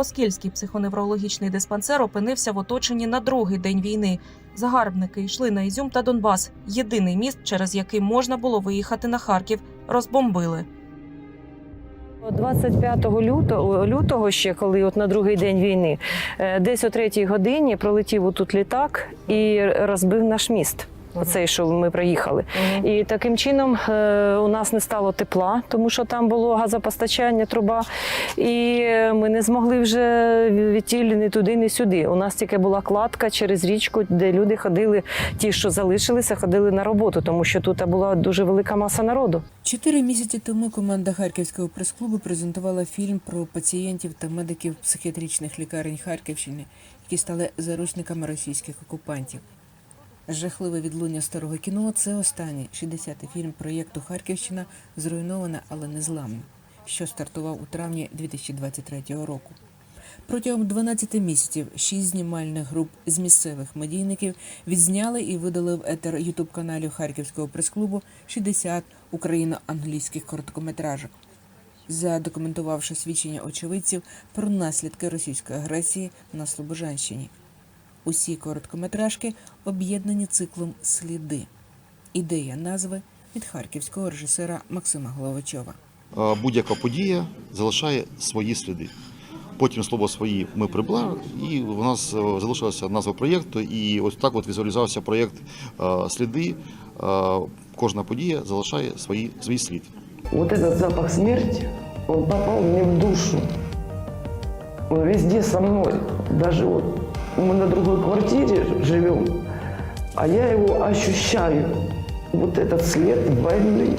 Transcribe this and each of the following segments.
Оскільський психоневрологічний диспансер опинився в оточенні на другий день війни. Загарбники йшли на Ізюм та Донбас. Єдиний міст, через який можна було виїхати на Харків, розбомбили. 25 лютого, лютого ще, коли от на другий день війни, е, десь о третій годині пролетів отут літак і розбив наш міст. Оцей, що ми проїхали. І таким чином е, у нас не стало тепла, тому що там було газопостачання, труба. І ми не змогли вже відтілі ні туди, ні сюди. У нас тільки була кладка через річку, де люди ходили, ті, що залишилися, ходили на роботу, тому що тут була дуже велика маса народу. Чотири місяці тому команда Харківського прес-клубу презентувала фільм про пацієнтів та медиків психіатричних лікарень Харківщини, які стали заручниками російських окупантів. Жахливе відлуння старого кіно це останній 60-й фільм проєкту Харківщина зруйнована, але не зламна, що стартував у травні 2023 року. Протягом 12 місяців шість знімальних груп з місцевих медійників відзняли і видали в етер ютуб каналів Харківського прес-клубу 60 україно-англійських короткометражок. Задокументувавши свідчення очевидців про наслідки російської агресії на Слобожанщині. Усі короткометражки об'єднані циклом Сліди. Ідея назви від харківського режисера Максима Головачова. Будь-яка подія залишає свої сліди. Потім слово свої ми прибрали, і у нас е, залишилася назва проєкту. І ось так от візуалізувався проєкт е, сліди. Е, Кожна подія залишає свої, свій слід. Вот этот запах смерти, он попал мне в душу. Он везде со мной. Даже вот мы на другой квартире живем, а я его ощущаю. Вот этот след войны.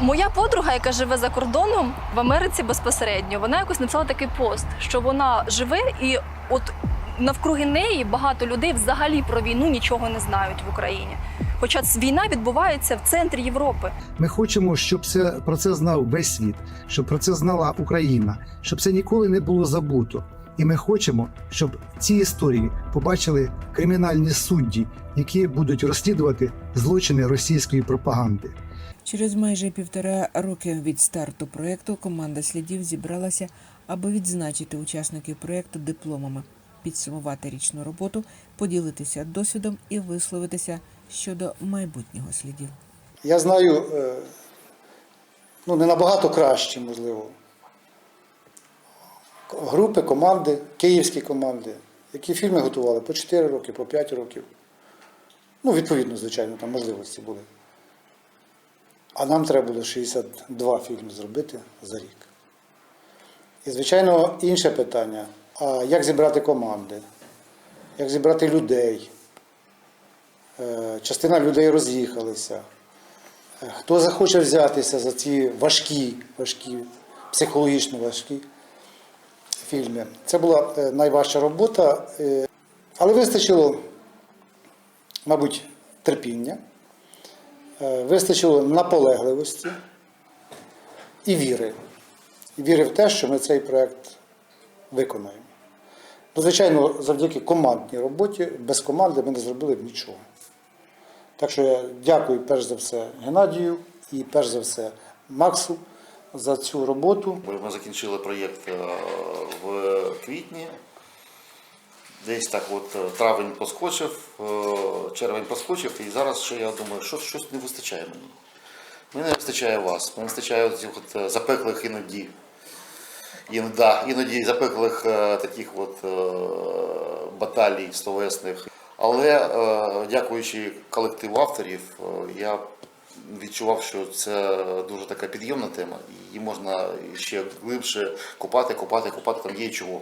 Моя подруга, яка живе за кордоном в Америці безпосередньо, вона якось написала такий пост, що вона живе і от навкруги неї багато людей взагалі про війну нічого не знають в Україні. Хоча війна відбувається в центрі Європи. Ми хочемо, щоб це про це знав весь світ, щоб про це знала Україна, щоб це ніколи не було забуто. І ми хочемо, щоб ці історії побачили кримінальні судді, які будуть розслідувати злочини російської пропаганди. Через майже півтора роки від старту проєкту команда слідів зібралася, аби відзначити учасників проєкту дипломами, підсумувати річну роботу, поділитися досвідом і висловитися щодо майбутнього слідів. Я знаю, е, ну не набагато краще, можливо, групи, команди, київські команди, які фільми готували по 4 роки, по 5 років. Ну, відповідно, звичайно, там можливості були. А нам треба було 62 фільми зробити за рік. І, звичайно, інше питання: а як зібрати команди, як зібрати людей? Е, Частина людей роз'їхалися. Е, Хто захоче взятися за ці важкі, важкі, психологічно важкі фільми? Це була е, найважча робота, е, але вистачило, мабуть, терпіння, е, вистачило наполегливості і віри. Віри в те, що ми цей проєкт виконаємо. Ну, звичайно, завдяки командній роботі, без команди ми не зробили б нічого. Так що я дякую перш за все Геннадію і перш за все Максу за цю роботу. Ми закінчили проєкт е, в квітні. Десь так от е, травень поскочив, е, червень поскочив, і зараз ще я думаю, що щось не вистачає мені. Мені не вистачає вас, мені не вистачає цих от запеклих іноді. Іноді, іноді запеклих таких от баталій словесних. Але дякуючи колективу авторів, я відчував, що це дуже така підйомна тема, її можна ще глибше копати, копати, копати, там є чого.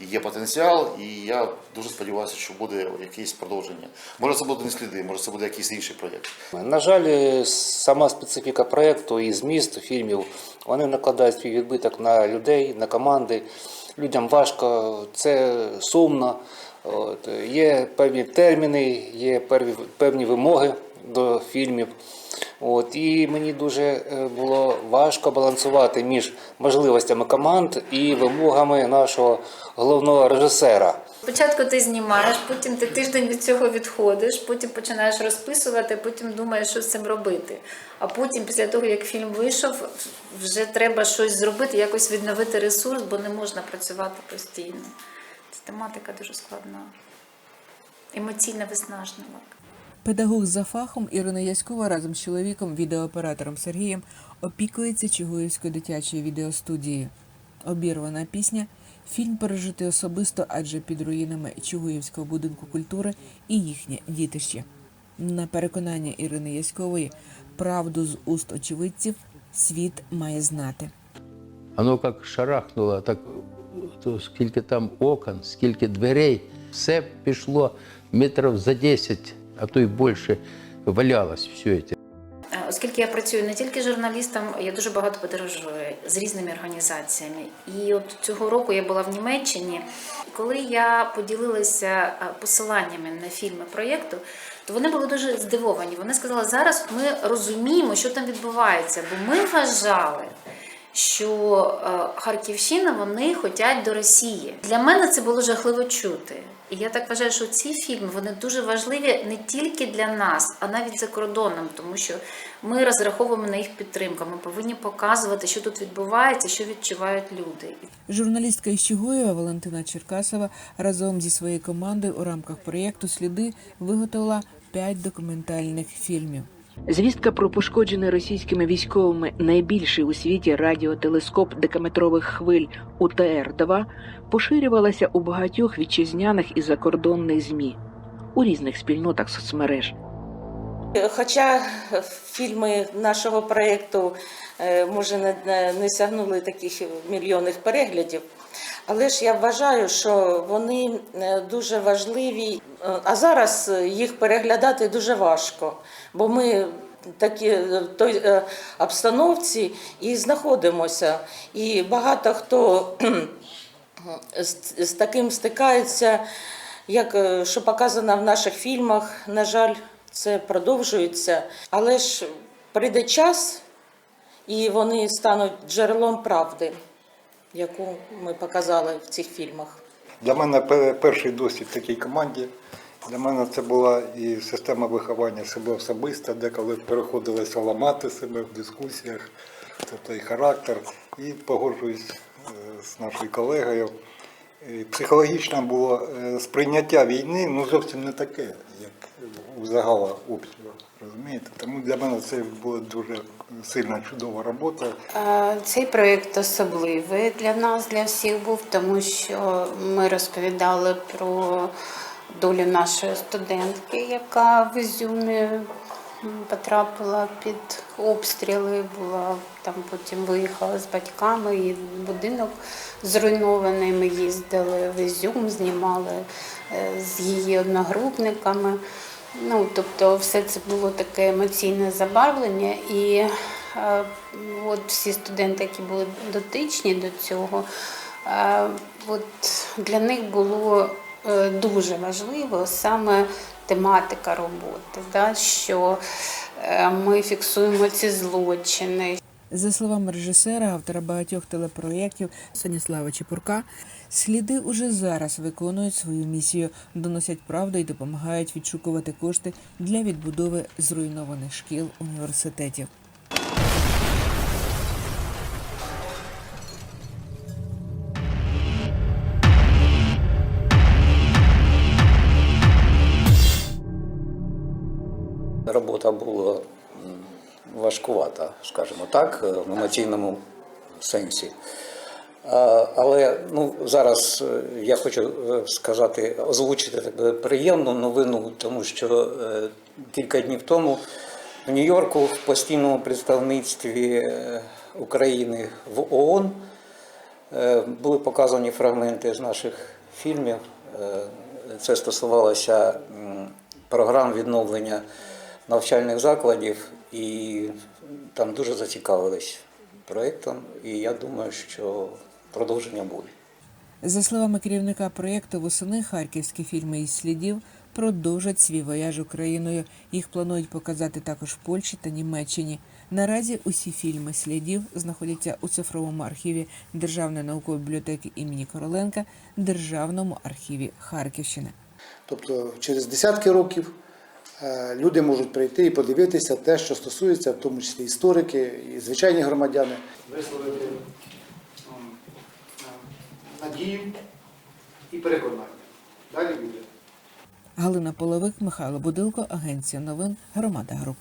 І є потенціал, і я дуже сподіваюся, що буде якесь продовження. Може, це буде не сліди, може це буде якийсь інший проєкт. На жаль, сама специфіка проєкту і зміст фільмів вони накладають свій відбиток на людей, на команди. Людям важко, це сумно. От. Є певні терміни, є певні вимоги до фільмів. От. І мені дуже е, було важко балансувати між можливостями команд і вимогами нашого головного режисера. Спочатку ти знімаєш, потім ти тиждень від цього відходиш, потім починаєш розписувати, потім думаєш, що з цим робити. А потім, після того, як фільм вийшов, вже треба щось зробити, якось відновити ресурс, бо не можна працювати постійно. Ця тематика дуже складна, емоційно виснажлива. Педагог за фахом Ірина Яськова разом з чоловіком, відеооператором Сергієм, опікується Чугуївською дитячою відеостудією. Обірвана пісня фільм пережитий особисто, адже під руїнами Чугуївського будинку культури і їхнє дітище. На переконання Ірини Яськової, правду з уст очевидців світ має знати. Воно як шарахнуло, так то скільки там окон, скільки дверей, все пішло метрів за 10, а то й більше валялось все це. Оскільки я працюю не тільки журналістом, я дуже багато подорожую з різними організаціями. І от цього року я була в Німеччині. Коли я поділилася е, посиланнями на фільми проєкту, то вони були дуже здивовані. Вони сказали, зараз ми розуміємо, що там відбувається, бо ми вважали. Що е, Харківщина вони хочуть до Росії. Для мене це було жахливо чути. І я так вважаю, що ці фільми вони дуже важливі не тільки для нас, а навіть за кордоном, тому що ми розраховуємо на їх підтримку. Ми повинні показувати, що тут відбувається, що відчувають люди. Журналістка із Чугуєва Валентина Черкасова разом зі своєю командою у рамках проєкту Сліди виготовила п'ять документальних фільмів. Звістка про пошкоджений російськими військовими найбільший у світі радіотелескоп декаметрових хвиль УТР-2 поширювалася у багатьох вітчизняних і закордонних ЗМІ у різних спільнотах соцмереж. Хоча фільми нашого проєкту е, може не, сягнули таких мільйонних переглядів, але ж я вважаю, що вони е, дуже важливі, Е, а зараз їх переглядати дуже важко, бо ми такі той обстановці і знаходимося. І багато хто з, таким стикається, як що показано в наших фільмах. На жаль, це продовжується. Але ж прийде час, і вони стануть джерелом правди, яку ми показали в цих фільмах. Для мене перший досвід в такій команді. Для мене це була і система виховання себе особисто, деколи переходилося ламати себе в дискусіях, тобто і характер. І погоджуюсь е, з нашою колегою. І Психологічно було е, сприйняття війни ну, зовсім не таке, як у загала обстрілу. Розумієте? Тому для мене це була дуже сильна чудова робота. Цей проєкт особливий для нас, для всіх був, тому що ми розповідали про долю нашої студентки, яка в Ізюмі потрапила під обстріли, була там потім виїхала з батьками, і будинок зруйнований. Ми їздили в Ізюм, знімали е, з її одногрупниками. Ну, тобто, все це було таке емоційне забарвлення, і е, от всі студенти, які були дотичні до цього, е, от для них було е, дуже важливо саме тематика роботи, да, що е, ми фіксуємо ці злочини, За словами режисера, автора багатьох телепроєктів Станіслава Чепурка, сліди уже зараз виконують свою місію, доносять правду і допомагають відшукувати кошти для відбудови зруйнованих шкіл університетів. Робота була важкувата, скажімо так, е, в емоційному сенсі. Але ну, зараз е, я хочу е, сказати, озвучити приємну новину, тому що кілька днів тому в Нью-Йорку в постійному представництві України в ООН були показані фрагменти з наших фільмів. Це стосувалося програм відновлення навчальних закладів, і там дуже зацікавились проєктом, і я думаю, що продовження буде. За словами керівника проєкту, восени харківські фільми із слідів продовжать свій вояж Україною. Їх планують показати також в Польщі та Німеччині. Наразі усі фільми слідів знаходяться у цифровому архіві Державної наукової бібліотеки імені Короленка, Державному архіві Харківщини. Тобто через десятки років люди можуть прийти і подивитися те, що стосується, в тому числі історики і звичайні громадяни. Висловити надію і переконання. Далі буде. Галина Половик, Михайло Будилко, Агенція новин Громада Груп.